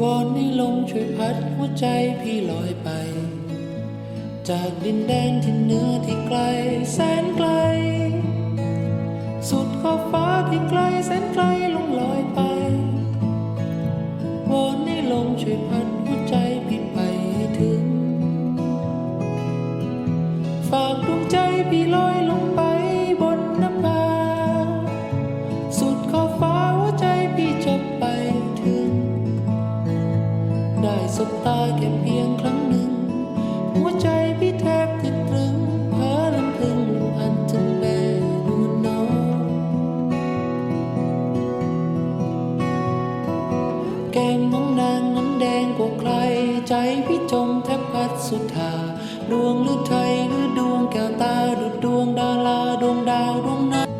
วอนให้ลมช่วยพัดหัวใจพี่ลอยไป จากดินแดนที่เหนือที่ไกลแสนไกล สุดขอบฟ้าที่ไกลแสนไกลลงลอยไปวอนให้ลมช่วยพัดหัวใจพี่ไปให้ถึง ฝากดวงใจพี่ลอยลงไป ได้สบตาแค่เพียงครั้งหนึ่ง หัวใจพี่แทบติดตรึงเพ้อลำพึงอันถึงแม่ดูน้องแก้มน้องนางนั้นแดงกว่าใคร ใจพี่จมแทบพัดสุดทาดวงหรือไทยหรือดวงแก้วตาดุดดวงดาราดวงดาวดวงน้ำ